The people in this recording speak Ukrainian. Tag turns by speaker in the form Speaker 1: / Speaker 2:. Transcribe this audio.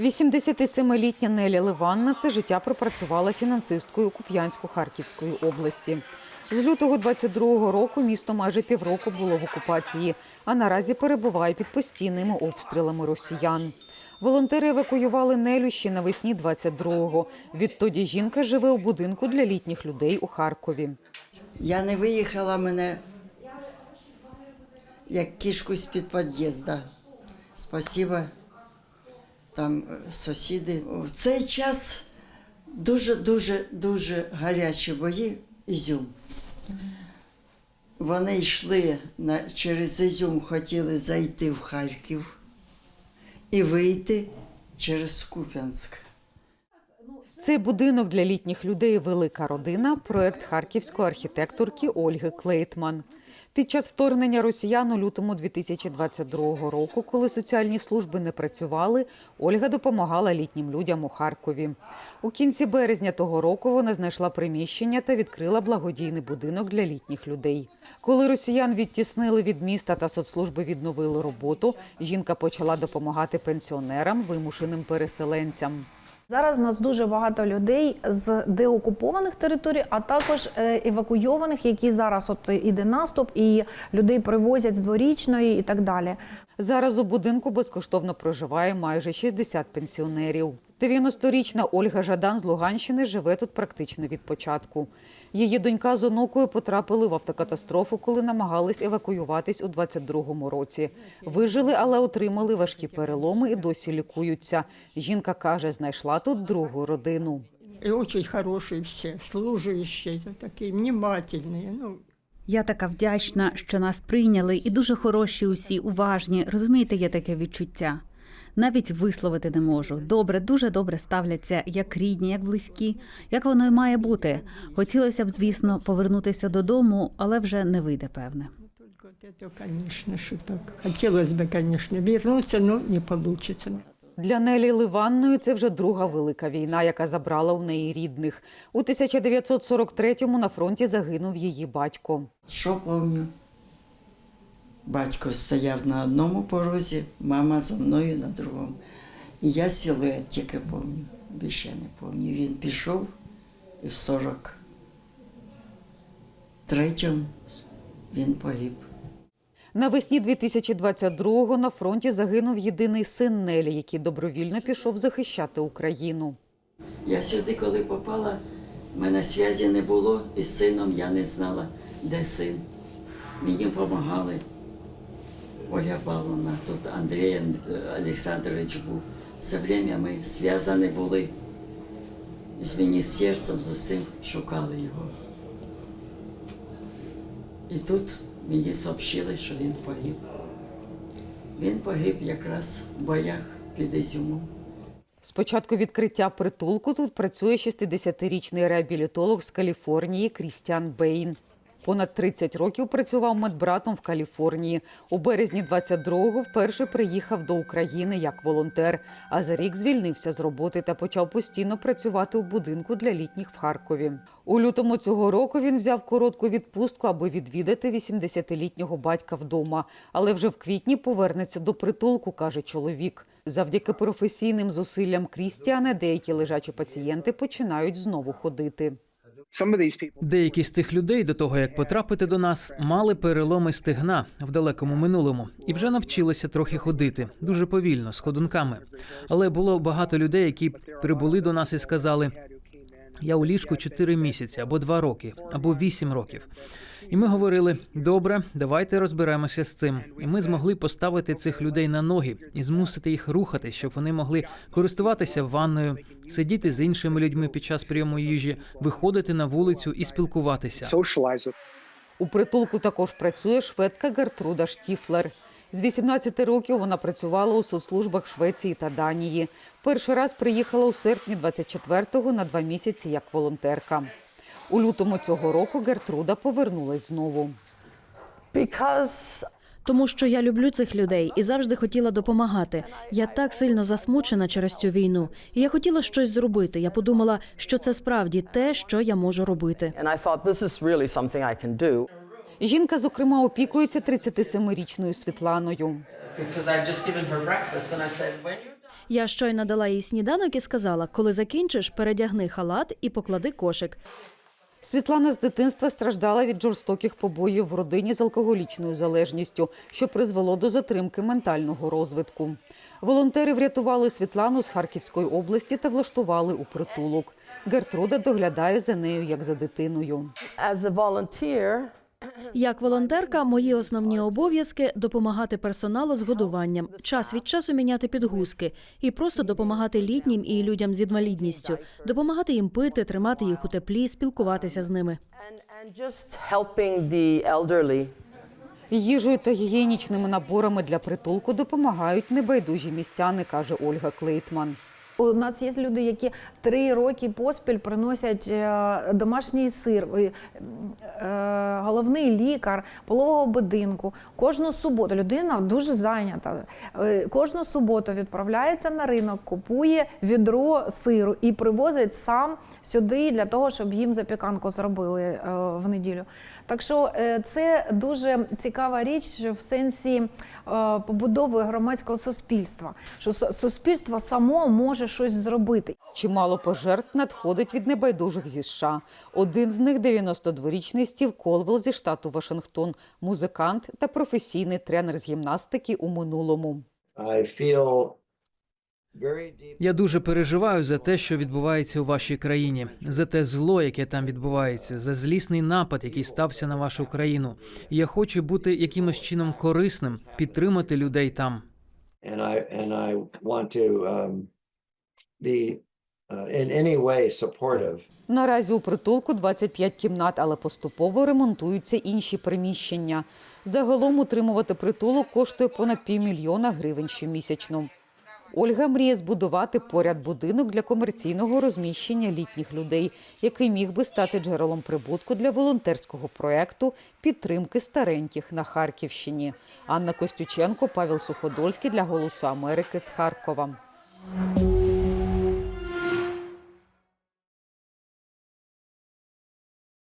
Speaker 1: 87-літня Неля Ливанна все життя пропрацювала фінансисткою Куп'янсько-Харківської області. З лютого 22-го року місто майже півроку було в окупації, а наразі перебуває під постійними обстрілами росіян. Волонтери евакуювали Нелю ще навесні 22-го. Відтоді жінка живе у будинку для літніх людей у Харкові.
Speaker 2: Я не виїхала мене як кішку з-під під'їзду. Спасіба там е, сусіди. В цей час дуже-дуже дуже гарячі бої Ізюм. Вони йшли на, через Ізюм, хотіли зайти в Харків і вийти через Куп'янськ.
Speaker 1: Цей будинок для літніх людей Велика родина проект харківської архітекторки Ольги Клейтман. Під час вторгнення росіян у лютому 2022 року, коли соціальні служби не працювали, Ольга допомагала літнім людям у Харкові. У кінці березня того року вона знайшла приміщення та відкрила благодійний будинок для літніх людей. Коли росіян відтіснили від міста та соцслужби відновили роботу, жінка почала допомагати пенсіонерам, вимушеним переселенцям.
Speaker 3: Зараз нас дуже багато людей з деокупованих територій, а також е, евакуйованих, які зараз от іде наступ, і людей привозять з дворічної і так далі.
Speaker 1: Зараз у будинку безкоштовно проживає майже 60 пенсіонерів. 90-річна Ольга Жадан з Луганщини живе тут практично від початку. Її донька з онукою потрапили в автокатастрофу, коли намагались евакуюватись у 22-му році. Вижили, але отримали важкі переломи і досі лікуються. Жінка каже, знайшла тут другу родину.
Speaker 4: И очень хорошие все, служащие, такие внимательные. Ну,
Speaker 5: Я така вдячна, що нас прийняли, і дуже хороші усі, уважні. Розумієте, є таке відчуття. Навіть висловити не можу. Добре, дуже добре ставляться, як рідні, як близькі, як воно і має бути. Хотілося б, звісно, повернутися додому, але вже не вийде, певне.
Speaker 4: это, конечно, что так. Хотелось бы, конечно, вернуться, но не получится.
Speaker 1: Для Нелі Ливанної це вже друга велика війна, яка забрала у неї рідних. У 1943-му на фронті загинув її батько.
Speaker 2: Що помню? Батько стояв на одному порозі, мама зо мною на другому. І я силует тільки помню, більше не помню. Він пішов і в 43-му він погиб.
Speaker 1: Навесні 2022-го на фронті загинув єдиний син Нелі, який добровільно пішов захищати Україну.
Speaker 2: Я сюди, коли попала, в мене зв'язі не було, і з сином я не знала, де син. Мені допомагали. Ольга Павловна, тут Андрій Олександрович був. Все время ми зв'язані були. З мені з усім шукали його. І тут мені сообщили, що він погиб. Він погиб якраз в боях під Ізюмом.
Speaker 1: З початку відкриття притулку тут працює 60-річний реабілітолог з Каліфорнії Крістіан Бейн. Понад 30 років працював медбратом в Каліфорнії. У березні 22-го вперше приїхав до України як волонтер, а за рік звільнився з роботи та почав постійно працювати у будинку для літніх в Харкові. У лютому цього року він взяв коротку відпустку, аби відвідати 80-літнього батька вдома. Але вже в квітні повернеться до притулку, каже чоловік. Завдяки професійним зусиллям Крістіана деякі лежачі пацієнти починають знову ходити.
Speaker 6: Деякі з цих людей до того, як потрапити до нас, мали переломи стегна в далекому минулому і вже навчилися трохи ходити дуже повільно, з ходунками. Але було багато людей, які прибули до нас і сказали: я у ліжку 4 місяці, або 2 роки, або 8 років. І ми говорили: добре, давайте розберемося з цим. І ми змогли поставити цих людей на ноги і змусити їх рухати, щоб вони могли користуватися ванною, сидіти з іншими людьми під час прийому їжі, виходити на вулицю і спілкуватися.
Speaker 1: У притулку також працює шведка Гертруда Штіфлер. З 18 років вона працювала у соцслужбах Швеції та Данії. Перший раз приїхала у серпні 24-го на два місяці як волонтерка. У лютому цього року Гертруда повернулась знову.
Speaker 7: because
Speaker 5: Тому що я люблю цих людей і завжди хотіла допомагати. Я так сильно засмучена через цю війну, і я хотіла щось зробити. Я подумала, що це справді те, що я можу робити.
Speaker 1: Жінка, зокрема, опікується 37-річною Світланою.
Speaker 8: Я щойно дала їй сніданок і сказала: коли закінчиш, передягни халат і поклади кошик.
Speaker 1: Світлана з дитинства страждала від жорстоких побоїв в родині з алкоголічною залежністю, що призвело до затримки ментального розвитку. Волонтери врятували Світлану з Харківської області та влаштували у притулок. Гертруда доглядає за нею як за дитиною.
Speaker 8: Як волонтерка, мої основні обов'язки допомагати персоналу з годуванням, час від часу міняти підгузки і просто допомагати літнім і людям з інвалідністю, допомагати їм пити, тримати їх у теплі, спілкуватися з ними.
Speaker 1: Їжею та гігієнічними наборами для притулку допомагають небайдужі містяни, каже Ольга Клейтман.
Speaker 3: У нас є люди, які три роки поспіль приносять е, домашній сир, е, е, головний лікар пологового будинку. Кожну суботу людина дуже зайнята. Кожну суботу відправляється на ринок, купує відро сиру і привозить сам сюди для того, щоб їм запіканку зробили в неділю. Так що це дуже цікава річ в сенсі побудови громадського суспільства, що суспільство само може щось зробити.
Speaker 1: Чимало пожертв надходить від небайдужих зі США. Один з них – 92-річний Стів Колвел зі штату Вашингтон, музикант та професійний тренер з гімнастики у минулому.
Speaker 6: Я дуже переживаю за те, що відбувається у вашій країні, за те зло, яке там відбувається, за злісний напад, який стався на вашу країну. І я хочу бути якимось чином корисним, підтримати людей там.
Speaker 9: and I and I want to um, be uh.
Speaker 1: Наразі у притулку 25 кімнат, але поступово ремонтуються інші приміщення. Загалом утримувати притулок коштує понад півмільйона гривень щомісячно. Ольга мріє збудувати поряд будинок для комерційного розміщення літніх людей, який міг би стати джерелом прибутку для волонтерського проекту підтримки стареньких на Харківщині. Анна Костюченко, Павел Суходольський для Голосу Америки з Харкова.